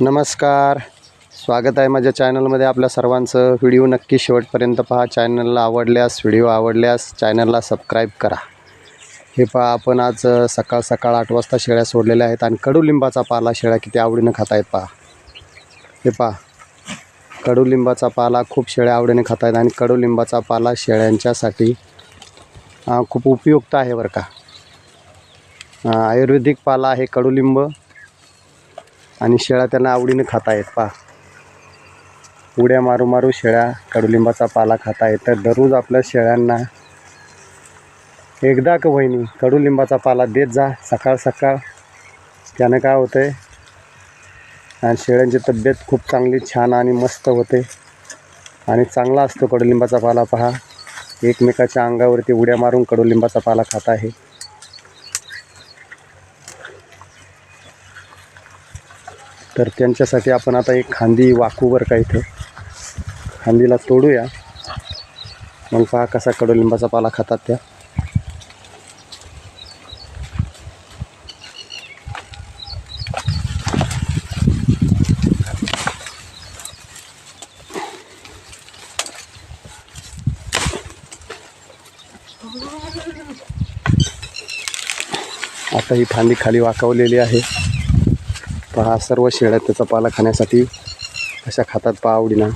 नमस्कार. स्वागत आहे माझ्या चॅनलमध्ये आपल्या सर्वांचं. व्हिडिओ नक्की शेवटपर्यंत पहा. चॅनलला आवडल्यास व्हिडिओ आवडल्यास चॅनलला सबस्क्राईब करा. हे पहा आपण आज सकाळ सकाळ आठ वाजता शेळ्या सोडलेल्या आहेत आणि कडुलिंबाचा पाला शेळ्या किती आवडीनं खात आहेत पहा. हे पहा कडुलिंबाचा पाला खूप शेळ्या आवडीने खात आहेत आणि कडुलिंबाचा पाला शेळ्यांच्यासाठी खूप उपयुक्त आहे बरं का. आयुर्वेदिक पाला आहे कडुलिंब आणि शेळ्या त्यांना आवडीने खाता आहेत पा उड्या मारू मारू शेळ्या कडुलिंबाचा पाला खात आहेत तर दररोज आपल्या शेळ्यांना एकदा का वहिनी कडुलिंबाचा पाला देत जा सकाळ सकाळ. त्यानं काय होतं आहे आणि शेळ्यांची तब्येत खूप चांगली छान आणि मस्त होते. आणि चांगला असतो कडुलिंबाचा पाला पहा. एकमेकाच्या अंगावरती उड्या मारून कडुलिंबाचा पाला खात आहे. तर त्यांच्यासाठी आपण आता एक खांदी वाकू बरं का इथं. खांदीला तोडूया. मग पहा कसा कडुलिंबाचा पाला खातात त्या. आता ही फांदी खाली वाकवलेली आहे. पहा सर्व शेळ्या त्याचा पाला खाण्यासाठी कशा खातात पहा आवडीना.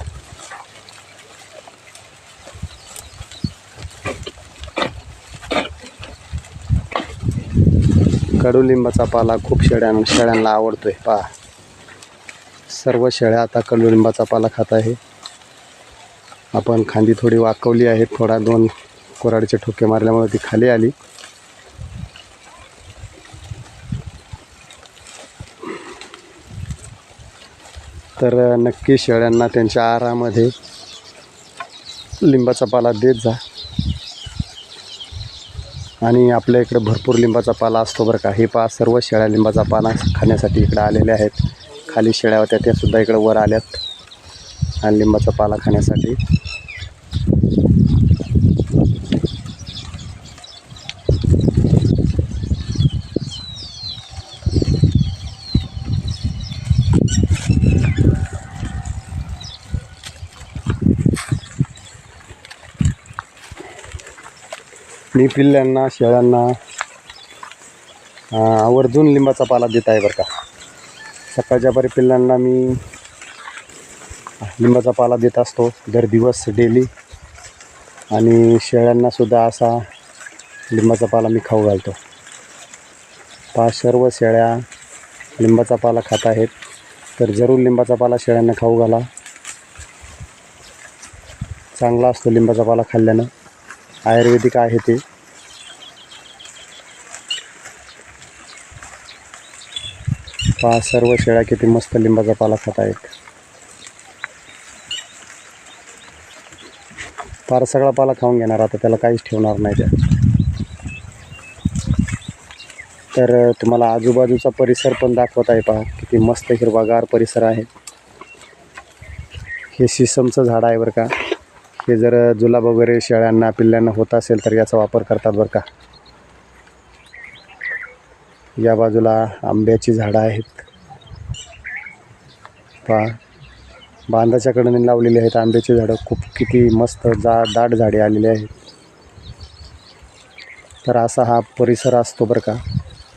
कडुलिंबाचा पाला खूप शेळ्या शेळ्यांना आवडतोय पहा. सर्व शेळ्या आता कडुलिंबाचा पाला खात आहे. आपण खांदी थोडी वाकवली आहे थोडा दोन कोराडीचे ठोके मारल्यामुळे ती खाली आली. तर नक्की शेळ्यांना त्यांच्या आहारामध्ये लिंबाचा पाला देत जा. आणि आपल्या इकडं भरपूर लिंबाचा पाला असतो बरं का. हे पा सर्व शेळ्या लिंबाचा पाला खाण्यासाठी इकडं आलेल्या आहेत. खाली शेळ्या होत्या त्यासुद्धा इकडं वर आल्यात. आणि लिंबाचा पाला खाण्यासाठी मी पिल्ल्यांना शेळ्यांना आवर्जून लिंबाचा पाला देत आहे बरं का. सकाळच्या परी पिल्लांना मी लिंबाचा पाला देत असतो दर दिवस डेली. आणि शेळ्यांनासुद्धा असा लिंबाचा पाला मी खाऊ घालतो. पाच सर्व शेळ्या लिंबाचा पाला खात आहेत. तर जरूर लिंबाचा पाला शेळ्यांना खाऊ घाला. चांगला असतो लिंबाचा पाला खाल्ल्यानं. आयुर्वेदिक आहे ते. पहा सर्व शेळ्या किती मस्त लिंबाचा पाला खात आहेत. फार सगळा पाला खाऊन घेणार आता त्याला काहीच ठेवणार नाही त्या. तर तुम्हाला आजूबाजूचा परिसर पण दाखवत आहे पहा किती मस्त हिरवागार परिसर आहे. हे शिसमचं झाड आहे बरं का. हे जर जुलाब वगैरे शेळ्यांना पिल्ल्यांना होत असेल तर याचा वापर करतात बरं का? या बाजूला आंब्याची झाडं आहेत. पहा. बांधाच्या कडेने लावलेली आहेत आंब्याची झाडं. खूप किती मस्त जा दाट झाडे आलेली आहेत. तर असा हा परिसर असतो बरं का?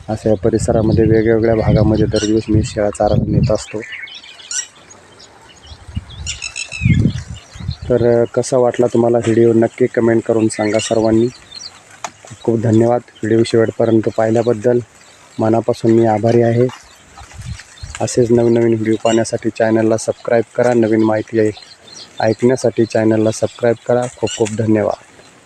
अशा या परिसरामध्ये वेगवेगळ्या भागामध्ये दर दिवस मी शेळा चारा नेत असतो. तर कसा वाटला तुम्हाला व्हिडिओ? नक्की कमेंट करून सांगा सर्वांनी. खूप खूप धन्यवाद व्हिडिओ शेवटपर्यंत पाहिल्याबद्दल. मनापासून मी आभारी आहे. असेच नवीन नवीन व्हिडिओ पाहण्यासाठी चॅनलला सबस्क्राईब करा. नवीन माहिती ऐकण्यासाठी चॅनलला सबस्क्राईब करा. खूप खूप धन्यवाद.